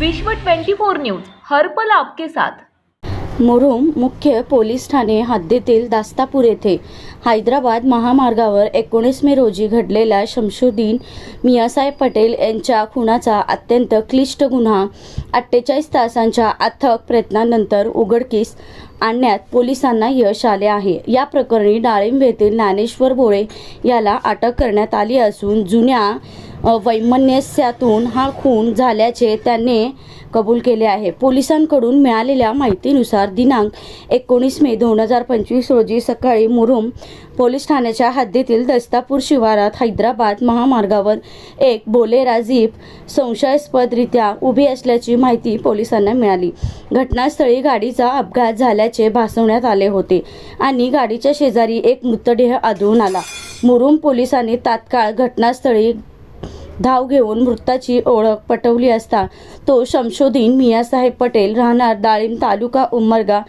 विश्व 24 न्यूज हर्पल आपके साथ. मुरुम मुख्य पोलीस ठाणे हद्दीतील दास्तापूर येथे हैदराबाद महामार्गावर एकोणीस मे रोजी घडलेला शमशुद्दीन मियासाहेब पटेल यांच्या खुनाचा अत्यंत क्लिष्ट गुन्हा अठ्ठेचाळीस तासांच्या अथक प्रयत्नानंतर उघडकीस आणण्यात पोलिसांना यश आले आहे. या प्रकरणी डाळिंब येथील ज्ञानेश्वर भोळे याला अटक करण्यात आली असून जुन्या वैमनस्यातून हा खून झाल्याचे त्याने कबूल केले आहे. पोलिसांकडून मिळालेल्या माहितीनुसार दिनांक एकोणीस मे दोन हजार पंचवीस रोजी सकाळी मुरुम पोलीस ठाण्याच्या हद्दीतील दस्तापूर शिवारात हैदराबाद महामार्गावर एक बोलेरा जीप संशयास्पदरित्या उभी असल्याची माहिती पोलिसांना मिळाली. घटनास्थळी गाडीचा अपघात झाल्याचे भासवण्यात आले होते आणि गाडीच्या शेजारी एक मृतदेह आढळून आला. मुरुम पोलिसांनी तात्काळ घटनास्थळी धाव घेऊन मृताची ओळख पटवली असता तो शमशोदीन मियासाहेब पटेल राहणार डाळिंब तालुका उमरगा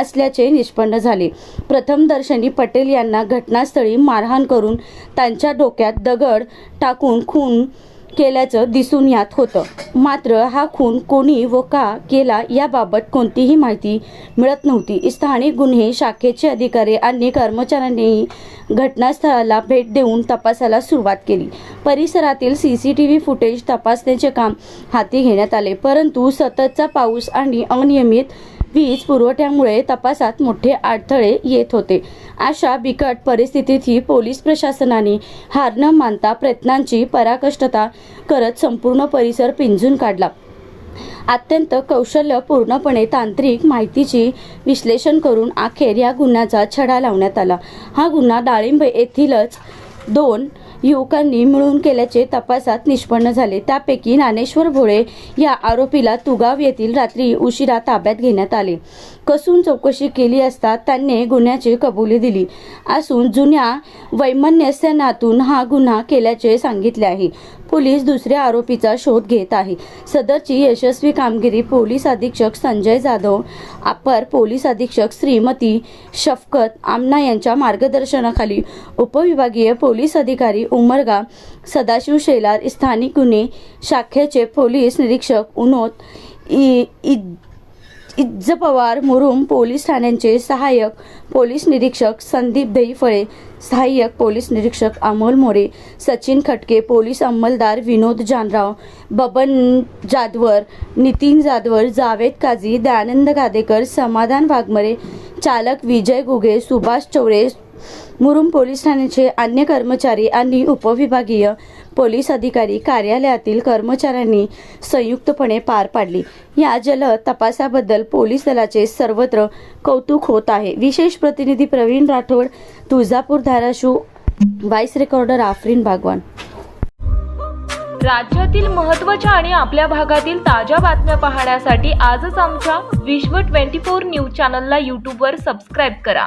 असल्याचे निष्पन्न झाले. प्रथमदर्शनी पटेल यांना घटनास्थळी मारहाण करून त्यांच्या डोक्यात दगड टाकून खून केल्याचं दिसून यात होतं. मात्र हा खून कोणी व का केला याबाबत कोणतीही माहिती मिळत नव्हती. स्थानिक गुन्हे शाखेचे अधिकारी आणि कर्मचाऱ्यांनीही घटनास्थळाला भेट देऊन तपासाला सुरुवात केली. परिसरातील C C T V footage तपासण्याचे काम हाती घेण्यात आले परंतु सततचा पाऊस आणि अनियमित वीज पुरवठ्यामुळे तपासात मोठे अडथळे येत होते. अशा बिकट परिस्थितीतही पोलीस प्रशासनाने हार न मानता प्रयत्नांची पराकष्टता करत संपूर्ण परिसर पिंजून काढला. अत्यंत कौशल्य पूर्णपणे तांत्रिक माहितीची विश्लेषण करून अखेर या गुन्ह्याचा छडा लावण्यात आला. हा गुन्हा डाळिंब येथीलच दोन युवकांनी मिळून केल्याचे तपासात निष्पन्न झाले. त्यापैकी ज्ञानेश्वर भोळे या आरोपीला तुगाव येथील रात्री उशिरा ताब्यात घेण्यात आले. कसून चौकशी केली असता त्यांनी गुन्ह्याची कबुली दिली असून जुन्या वैमनस्यनातून हा गुन्हा केल्याचे सांगितले आहे. पोलीस दुसऱ्या आरोपीचा शोध घेत आहे. सदरची यशस्वी कामगिरी पोलीस अधीक्षक संजय जाधव अपर पोलीस अधीक्षक श्रीमती शफकत आमना यांच्या मार्गदर्शनाखाली उपविभागीय पोलीस अधिकारी उमरगा सदाशिव शेलार स्थानिक गुन्हे शाखेचे पोलीस निरीक्षक उनोत इ इज्ज पवार मुरुम पोलीस ठाण्यांचे सहाय्यक पोलीस निरीक्षक संदीप दहीफळे सहाय्यक पोलीस निरीक्षक अमोल मोरे सचिन खटके पोलीस अंमलदार विनोद जानराव बबन जाधवर नितीन जाधवर जावेद काझी दयानंद गादेकर समाधान वाघमरे चालक विजय गुगे सुभाष चौरे मुरुम पोलीस ठाण्याचे अन्य कर्मचारी आणि उपविभागीय पोलीस अधिकारी कार्यालयातील कर्मचाऱ्यांनी संयुक्तपणे पार पाडली. या जल तपासाबद्दल पोलीस दलाचे सर्वत्र कौतुक होत आहे. विशेष प्रतिनिधी प्रवीण राठोड तुळजापूर धाराशिव व्हाईस रेकॉर्डर आफरीन भागवान राज्यातील महत्त्वाच्या आणि आपल्या भागातील ताज्या बातम्या पाहण्यासाठी आजच आमच्या विश्व 24 न्यूज चॅनलला यूट्यूबवर सबस्क्राईब करा.